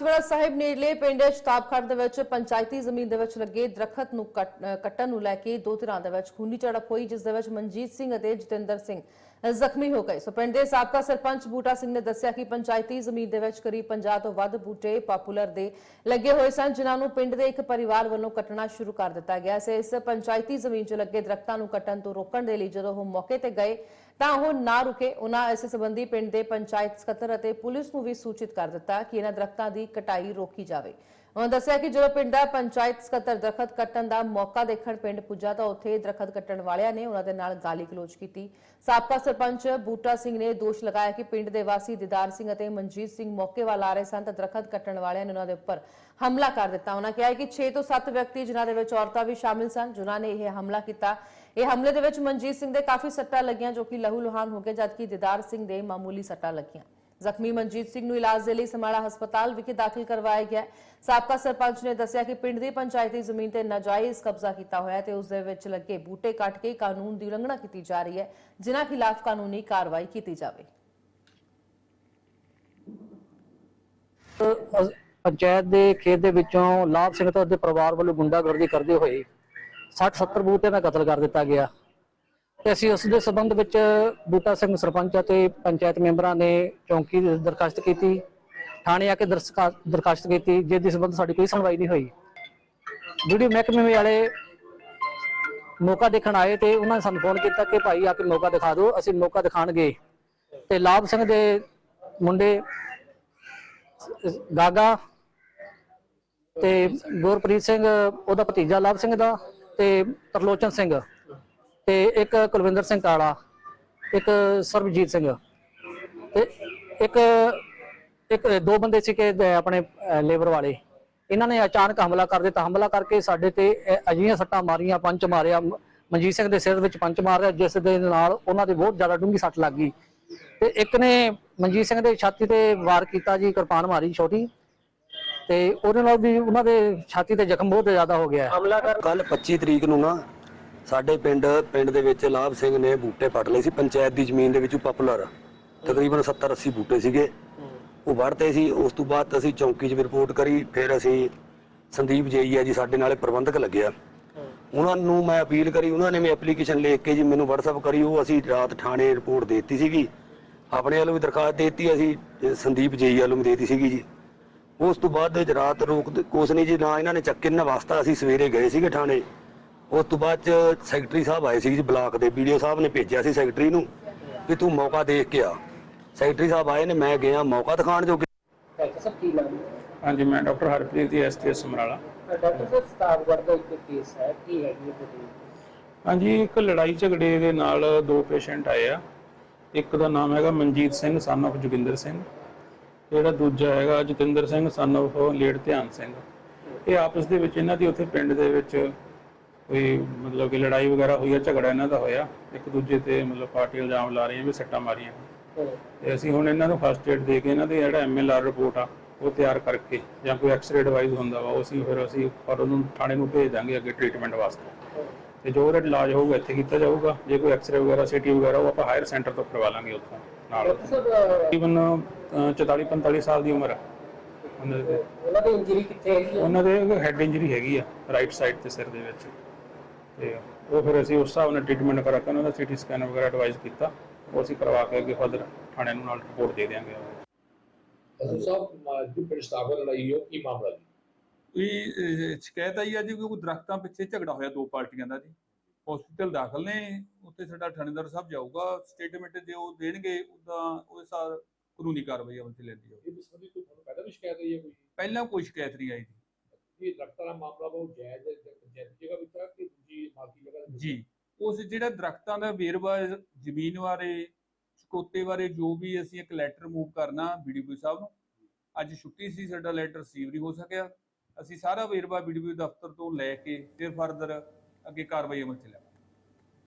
ਗੁਰਦੁਆਰਾ ਸਾਹਿਬ ਨੇੜਲੇ ਪਿੰਡ ਸ਼ਤਾਬਖੜ ਦੇ ਵਿੱਚ ਪੰਚਾਇਤੀ ਜ਼ਮੀਨ ਦੇ ਵਿੱਚ ਲੱਗੇ ਦਰਖਤ ਨੂੰ ਕੱਟ- ਅ, ਕੱਟਣ ਨੂੰ ਲੈ ਕੇ ਦੋ ਧਿਰਾਂ ਦੇ ਵਿੱਚ ਖੂਨੀ ਝੜਪ ਹੋਈ ਜਿਸ ਦੇ ਵਿੱਚ ਮਨਜੀਤ ਸਿੰਘ ਅਤੇ ਜਤਿੰਦਰ ਸਿੰਘ। ਜ਼ਖਮੀ ਹੋ ਗਏ। ਸੋ ਪਿੰਡ ਦੇ ਸਾਬਕਾ ਸਰਪੰਚ ਬੂਟਾ ਸਿੰਘ ਨੇ ਦੱਸਿਆ ਕਿ ਪੰਚਾਇਤੀ ਜ਼ਮੀਨ ਦੇ ਵਿੱਚ ਕਰੀਬ 50 ਤੋਂ ਵੱਧ ਬੂਟੇ ਪਾਪੂਲਰ ਦੇ ਲੱਗੇ ਹੋਏ ਸਨ, ਜਿਨ੍ਹਾਂ ਨੂੰ ਪਿੰਡ ਦੇ ਇੱਕ ਪਰਿਵਾਰ ਵੱਲੋਂ ਕੱਟਣਾ ਸ਼ੁਰੂ ਕਰ ਦਿੱਤਾ ਗਿਆ। ਸੀ ਇਸ ਪੰਚਾਇਤੀ ਜ਼ਮੀਨ 'ਚ ਲੱਗੇ ਦਰਖਤਾਂ ਨੂੰ ਕੱਟਣ ਤੋਂ ਰੋਕਣ ਦੇ ਲਈ ਜਦੋਂ ਉਹ ਮੌਕੇ ਤੇ ਗਏ, ਤਾਂ ਉਹ ਨਾ ਰੁਕੇ। ਉਹਨਾਂ ਇਸ ਸੰਬੰਧੀ ਪਿੰਡ ਦੇ ਪੰਚਾਇਤ ਸਕੱਤਰ ਅਤੇ ਪੁਲਿਸ ਨੂੰ ਵੀ ਸੂਚਿਤ ਕਰ ਦਿੱਤਾ ਕਿ ਇਹਨਾਂ ਦਰਖਤਾਂ ਦੀ ਕਟਾਈ ਰੋਕੀ ਜਾਵੇ। ਉਹਨਾਂ ਦੱਸਿਆ ਕਿ ਜਦੋਂ ਪਿੰਡ ਦਾ ਪੰਚਾਇਤ ਸਕੱਤਰ ਦਰਖਤ ਕੱਟਣ ਦਾ ਮੌਕਾ ਦੇਖਣ ਪਿੰਡ ਪੁੱਜਾ ਤਾਂ ਉੱਥੇ ਦਰਖਤ ਕੱਟਣ ਵਾਲਿਆਂ ਨੇ ਉਹਨਾਂ ਦੇ ਨਾਲ ਗਾਲੀ ਗਲੋਚ ਕੀਤੀ। ਸਾਬਕਾ ਸਰਪੰਚ ਬੂਟਾ ਸਿੰਘ ਨੇ ਦੋਸ਼ ਲਗਾਇਆ ਕਿ ਪਿੰਡ ਦੇ ਵਾਸੀ ਦੀਦਾਰ ਸਿੰਘ ਅਤੇ ਮਨਜੀਤ ਸਿੰਘ ਮੌਕੇ ਵੱਲ ਆ ਰਹੇ ਸਨ ਤਾਂ ਦਰਖਤ ਕੱਟਣ ਵਾਲਿਆਂ ਨੇ ਉਹਨਾਂ ਦੇ ਉੱਪਰ ਹਮਲਾ ਕਰ ਦਿੱਤਾ। ਉਹਨਾਂ ਕਿਹਾ ਕਿ 6 ਤੋਂ 7 ਵਿਅਕਤੀ ਜਿਨ੍ਹਾਂ ਦੇ ਵਿੱਚ ਔਰਤਾਂ ਵੀ ਸ਼ਾਮਿਲ ਸਨ, ਜਿਨ੍ਹਾਂ ਨੇ ਇਹ ਹਮਲਾ ਕੀਤਾ। ਇਹ ਹਮਲੇ ਦੇ ਵਿੱਚ ਮਨਜੀਤ ਸਿੰਘ ਦੇ ਕਾਫੀ ਸੱਟਾਂ ਲੱਗੀਆਂ ਜੋ ਕਿ ਲਹੂ ਲੁਹਾਨ ਹੋ ਗਏ, ਜਦਕਿ ਦੀਦਾਰ ਸਿੰਘ ਦੇ ਮਾਮੂਲੀ ਸੱਟਾਂ ਲੱਗੀਆਂ। ਜ਼ਖਮੀ ਮਨਜੀਤ ਸਿੰਘ ਨੂੰ ਇਲਾਜ ਦੇ ਲਈ ਸਮਾਣਾ ਹਸਪਤਾਲ ਵਿਖੇ ਦਾਖਲ ਕਰਵਾਇਆ ਗਿਆ ਸਾਬਕਾ ਸਰਪੰਚ ਨੇ ਦੱਸਿਆ ਕਿ ਪਿੰਡ ਦੀ ਪੰਚਾਇਤੀ ਜ਼ਮੀਨ ਤੇ ਨਾਜਾਇਜ਼ ਕਬਜ਼ਾ ਕੀਤਾ ਹੋਇਆ ਤੇ ਉਸ ਦੇ ਵਿੱਚ ਲੱਗੇ ਬੂਟੇ ਕੱਟ ਕੇ ਕਾਨੂੰਨ ਦੀ ਉਲੰਘਣਾ ਕੀਤੀ ਜਾ ਰਹੀ ਹੈ, ਜਿਨ੍ਹਾਂ ਖਿਲਾਫ ਕਾਨੂੰਨੀ ਕਾਰਵਾਈ ਕੀਤੀ ਜਾਵੇ। ਪੰਚਾਇਤ ਦੇ ਖੇਤ ਦੇ ਵਿੱਚੋਂ ਲਾਭ ਸਿੰਘ ਤੇ ਉਹਦੇ ਪਰਿਵਾਰ ਵੱਲੋਂ ਗੁੰਡਾਗਰਦੀ ਕਰਦੇ ਹੋਏ 60 70 ਬੂਟੇ ਦਾ ਕਤਲ ਕਰ ਦਿੱਤਾ ਗਿਆ। ਤੇ ਅਸੀਂ ਉਸ ਦੇ ਸਬੰਧ ਵਿੱਚ ਬੂਟਾ ਸਿੰਘ ਸਰਪੰਚ ਅਤੇ ਪੰਚਾਇਤ ਮੈਂਬਰਾਂ ਨੇ ਚੌਂਕੀ ਦੀ ਦਰਖਾਸਤ ਕੀਤੀ, ਥਾਣੇ ਆ ਕੇ ਦਰਸਕਾ- ਦਰਖਾਸਤ ਕੀਤੀ ਜਿਸ ਦੇ ਸਬੰਧ ਸਾਡੀ ਕੋਈ ਸੁਣਵਾਈ ਨਹੀਂ ਹੋਈ। ਵੀਡੀਓ ਮਹਿਕਮੇ ਵਾਲੇ ਮੌਕਾ ਦੇਖਣ ਆਏ ਤੇ ਉਹਨਾਂ ਨੇ ਸਾਨੂੰ ਫੋਨ ਕੀਤਾ ਕਿ ਭਾਈ ਆ ਕੇ ਮੌਕਾ ਦਿਖਾ ਦਿਓ, ਅਸੀਂ ਮੌਕਾ ਦਿਖਾਣ ਗਏ ਤੇ ਲਾਭ ਸਿੰਘ ਦੇ ਮੁੰਡੇ ਗਾਗਾ ਤੇ ਗੁਰਪ੍ਰੀਤ ਸਿੰਘ, ਉਹਦਾ ਭਤੀਜਾ ਲਾਭ ਸਿੰਘ ਦਾ ਤੇ ਤਰਲੋਚਨ ਸਿੰਘ। ਤੇ ਇੱਕ ਕੁਲਵਿੰਦਰ ਸਿੰਘ ਕਾਲਾ ਇੱਕ ਸਰਬਜੀਤ ਸਿੰਘ। ਤੇ ਇੱਕ ਇੱਕ ਦੋ ਬੰਦੇ ਸੀ ਕਿ ਆਪਣੇ ਲੇਬਰ ਵਾਲੇ। ਇਹਨਾਂ ਨੇ ਅਚਾਨਕ ਹਮਲਾ ਕਰ ਦਿੱਤਾ। ਹਮਲਾ ਕਰਕੇ ਸਾਡੇ ਤੇ ਅ- ਅਜਿਹੀਆਂ ਸੱਟਾਂ ਮਾਰੀਆਂ ਪੰਚ ਮਾਰਿਆ। ਮਨਜੀਤ ਸਿੰਘ ਦੇ ਸਿਰ ਵਿੱਚ ਪੰਚ ਮਾਰਿਆ ਜਿਸ ਦੇ ਨਾਲ ਉਹਨਾਂ ਦੇ ਬਹੁਤ ਜ਼ਿਆਦਾ ਡੂੰਘੀ ਸੱਟ ਲੱਗ ਗਈ। ਤੇ ਇੱਕ ਨੇ ਮਨਜੀਤ ਸਿੰਘ ਦੇ ਛਾਤੀ ਤੇ ਵਾਰ ਕੀਤਾ ਜੀ ਕਿਰਪਾਨ ਮਾਰੀ ਛੋਟੀ। ਤੇ ਉਹਦੇ ਨਾਲ ਵੀ ਉਹਨਾਂ ਦੇ ਛਾਤੀ ਤੇ ਜ਼ਖਮ ਬਹੁਤ ਜ਼ਿਆਦਾ ਹੋ ਗਿਆ। ਹੈ। ਕੱਲ 25 ਤਰੀਕ ਨੂੰ ਨਾ ਸਾਡੇ ਪਿੰਡ ਪਿੰਡ ਦੇ ਵਿੱਚ ਲਾਭ ਸਿੰਘ ਨੇ ਬੂਟੇ ਪੱਟ ਲਏ ਸੀ। ਪੰਚਾਇਤ ਦੀ ਜ਼ਮੀਨ ਦੇ ਵਿੱਚ ਪਪੂਲਰ ਤਕਰੀਬਨ 70 80 ਬੂਟੇ ਸੀਗੇ। ਉਹ ਵੜਤੇ ਸੀ। ਉਸ ਤੋਂ ਬਾਅਦ ਅਸੀਂ ਚੌਂਕੀ 'ਚ ਵੀ ਰਿਪੋਰਟ ਕਰੀ। ਫਿਰ ਅਸੀਂ ਸੰਦੀਪ ਜਈਆ ਜੀ ਸਾਡੇ ਨਾਲ ਪ੍ਰਬੰਧਕ ਲੱਗਿਆ ਉਹਨਾਂ ਨੂੰ ਮੈਂ ਅਪੀਲ ਕਰੀ। ਉਹਨਾਂ ਨੇ ਵੀ ਐਪਲੀਕੇਸ਼ਨ ਲਿਖ ਕੇ ਜੀ ਮੈਨੂੰ WhatsApp ਕਰੀ। ਉਹ ਅਸੀਂ ਰਾਤ ਥਾਣੇ ਰਿਪੋਰਟ ਦਿੱਤੀ ਸੀਗੀ। ਆਪਣੇ ਵੱਲੋਂ ਵੀ ਦਰਖਾਸਤ ਦਿੱਤੀ, ਅਸੀਂ ਸੰਦੀਪ ਜੇਈ ਵੱਲੋਂ ਵੀ ਦੇਤੀ ਸੀਗੀ ਜੀ। ਉਸ ਤੋਂ ਬਾਅਦ ਰਾਤ ਰੋਕ ਕੁਛ ਨਹੀਂ ਜੀ, ਨਾ ਇਹਨਾਂ ਨੇ ਚੱਕੇ, ਨਾ ਵਾਸਤਾ ਅਸੀਂ ਸਵੇਰੇ ਗਏ ਸੀਗੇ ਥਾਣੇ। ਉਸ ਤੋਂ ਬਾਅਦ ਚ ਸੈਕਟਰੀ ਸਾਹਿਬ ਆਏ ਸੀ ਜੀ ਬਲਾਕ ਦੇ ਵੀਡੀਓ ਸਾਹਿਬ ਨੇ ਭੇਜਿਆ ਸੀ ਸੈਕਟਰੀ ਨੂੰ ਵੀ ਤੂੰ ਮੌਕਾ ਦੇਖ ਕੇ ਆ। ਸੈਕਟਰੀ ਸਾਹਿਬ ਆਏ ਨੇ ਮੈਂ ਗਿਆ ਮੌਕਾ ਦਿਖਾਣ ਜੋ ਡਾਕਟਰ ਸਾਹਿਬ ਕੀ ਨਾਮ ਹਾਂਜੀ ਮੈਂ ਡਾਕਟਰ ਹਰਪ੍ਰੀਤ ਦੀ ਐਸਟੀਐਸ ਸਮਰਾਲਾ। ਡਾਕਟਰ ਸਾਹਿਬ ਸਤਾਬਗੜ ਦਾ ਇੱਕ ਕੇਸ ਹੈ ਕੀ ਹੈ ਇਹ ਹਾਂਜੀ ਇੱਕ ਲੜਾਈ ਝਗੜੇ ਦੇ ਨਾਲ ਦੋ ਪੇਸ਼ੈਂਟ ਆਏ ਆ। ਇੱਕ ਦਾ ਨਾਮ ਹੈਗਾ ਮਨਜੀਤ ਸਿੰਘ ਸਨ of ਜੋਗਿੰਦਰ ਸਿੰਘ। ਜਿਹੜਾ ਦੂਜਾ ਹੈਗਾ Jatinder Singh son of late Dhian Singh. ਇਹ ਆਪਸ ਦੇ ਵਿੱਚ ਇਹਨਾਂ ਦੀ ਉੱਥੇ ਪਿੰਡ ਦੇ ਵਿੱਚ ਕੋਈ ਮਤਲਬ ਕਿ ਲੜਾਈ ਵਗੈਰਾ ਹੋਈ ਆ ਝਗੜਾ ਇਹਨਾਂ ਦਾ ਹੋਇਆ। ਇੱਕ ਦੂਜੇ ਤੇ ਮਤਲਬ ਪਾਰਟੀ ਇਲਜ਼ਾਮ ਲਾ ਰਹੀਆਂ ਵੀ ਸੱਟਾਂ ਮਾਰੀਆਂ। ਤੇ ਅਸੀਂ ਹੁਣ ਇਹਨਾਂ ਨੂੰ ਫਸਟ ਏਡ ਦੇ ਕੇ ਇਹਨਾਂ ਦੀ ਜਿਹੜਾ ਐਮਐਲਆਰ ਰਿਪੋਰਟ ਆ ਉਹ ਤਿਆਰ ਕਰਕੇ ਜਾਂ ਕੋਈ ਐਕਸ-ਰੇ ਡਿਵਾਈਸ ਹੁੰਦਾ ਵਾ ਉਹ ਅਸੀਂ ਫਿਰ ਅਸੀਂ ਔਰ ਉਹਨੂੰ ਥਾਣੇ ਨੂੰ ਭੇਜ ਦਾਂਗੇ ਅੱਗੇ ਟ੍ਰੀਟਮੈਂਟ ਵਾਸਤੇ। ਤੇ ਜੋ ਉਹਦਾ ਇਲਾਜ ਹੋਊਗਾ ਇੱਥੇ ਕੀਤਾ ਜਾਊਗਾ। ਜੇ ਕੋਈ ਐਕਸ-ਰੇ ਵਗੈਰਾ ਸੀਟੀ ਵਗੈਰਾ ਉਹ ਆਪਾਂ ਹਾਇਰ ਸੈਂਟਰ ਤੋਂ ਕਰਵਾ ਲਾਂਗੇ ਉੱਥੋਂ ਨਾਲ। ਤਕਰੀਬਨ 44 45 ਸਾਲ ਦੀ ਉਮਰ ਹੈ ਉਹਨਾਂ ਦੇ ਇੰਜਰੀ ਕਿੱਥੇ ਹੈ ਉਹਨਾਂ ਦੇ ਹੈਡ ਇੰਜਰੀ ਹੈਗੀ ਆ ਰਾਈਟ ਸਾਈਡ ਤੇ ਸਿਰ ਦੇ ਵਿੱਚ। ਤੇ ਉਹ ਫਿਰ ਅਸੀਂ ਉਸ ਹਿਸਾਬ ਨਾਲ ਟ੍ਰੀਟਮੈਂਟ ਕਰਾ ਕੇ ਉਹਨਾਂ ਦਾ ਸੀਟੀ ਸਕੈਨ ਵਗੈਰਾ ਐਡਵਾਈਸ ਕੀਤਾ ਉਹ ਅਸੀਂ ਕਰਵਾ ਕੇ ਅੱਗੇ ਫਰਦਰ ਥਾਣੇ ਨੂੰ ਨਾਲ ਰਿਪੋਰਟ ਦੇ ਦਿਆਂਗੇ। ਅਸੂ ਸਾਹਿਬ ਜੋ ਪ੍ਰਸਤਾਵ ਲੜਾਈ ਹੋ ਕੀ ਮਾਮਲਾ ਜੀ? ਵੀ ਅਹ, ਸ਼ਿਕਾਇਤ ਆਈ ਆ ਜੀ ਕਿ ਕੋਈ ਦਰਖਤਾਂ ਪਿੱਛੇ ਝਗੜਾ ਹੋਇਆ ਦੋ ਪਾਰਟੀਆਂ ਦਾ ਜੀ। ਹਸਪੀਟਲ ਦਾਖਲ ਨੇ ਉੱਥੇ ਸਾਡਾ ਥਾਣੇਦਾਰ ਸਾਹਿਬ ਜਾਊਗਾ ਸਟੇਟਮੈਂਟ ਜੇ ਉਹ ਦੇਣਗੇ ਉਹਦਾ ਉਹਦੇ ਸਾਰ ਕਾਨੂੰਨੀ ਕਾਰਵਾਈ ਅਮਲ ਚ ਲੈਂਦੀ ਹੋਵੇ ਇਹ ਸੰਬੰਧੀ ਕੋਈ ਤੁਹਾਨੂੰ ਪਹਿਲਾਂ ਵੀ ਸ਼ਿਕਾਇਤ ਆਈ ਹੈ ਕੋਈ? ਪਹਿਲਾਂ ਕੋਈ ਸ਼ਿਕਾਇਤ ਨਹੀਂ ਆਈ ਜੀ। ਇਹ ਦਰਖਤਾਂ ਦਾ ਮਾਮਲਾ ਬਹੁਤ ਜਾਇਜ਼ ਹੈ ਪੰਚਾਇਤ ਜਗ੍ਹਾ ਵਿੱਚ ਆ ਕਿ ਦੂਜੀ ਮਾਲਕੀ ਜਗ੍ਹਾ ਦੇ ਵਿੱਚ? ਜੀ। ਉਸ ਜਿਹੜਾ ਦਰਖਤਾਂ ਦਾ ਵੇਰਵਾ ਜ਼ਮੀਨ ਬਾਰੇ ਸਕੋਤੇ ਬਾਰੇ ਜੋ ਵੀ ਅਸੀਂ ਇੱਕ ਲੈਟਰ ਮੂਵ ਕਰਨਾ ਬੀਡੀਪੀ ਸਾਹਿਬ ਨੂੰ, ਅੱਜ ਛੁੱਟੀ ਸੀ, ਸਾਡਾ ਲੈਟਰ ਰਿਸੀਵ ਨਹੀਂ ਹੋ ਸਕਿਆ। ਅਸੀਂ ਸਾਰਾ ਵੇਰਵਾ ਬੀਡੀਪੀ ਦਫ਼ਤਰ ਤੋਂ ਲੈ ਕੇ ਫਿਰ ਫਰਦਰ ਅੱਗੇ ਕਾਰਵਾਈ ਅਮਲ ਚ ਲਿਆ।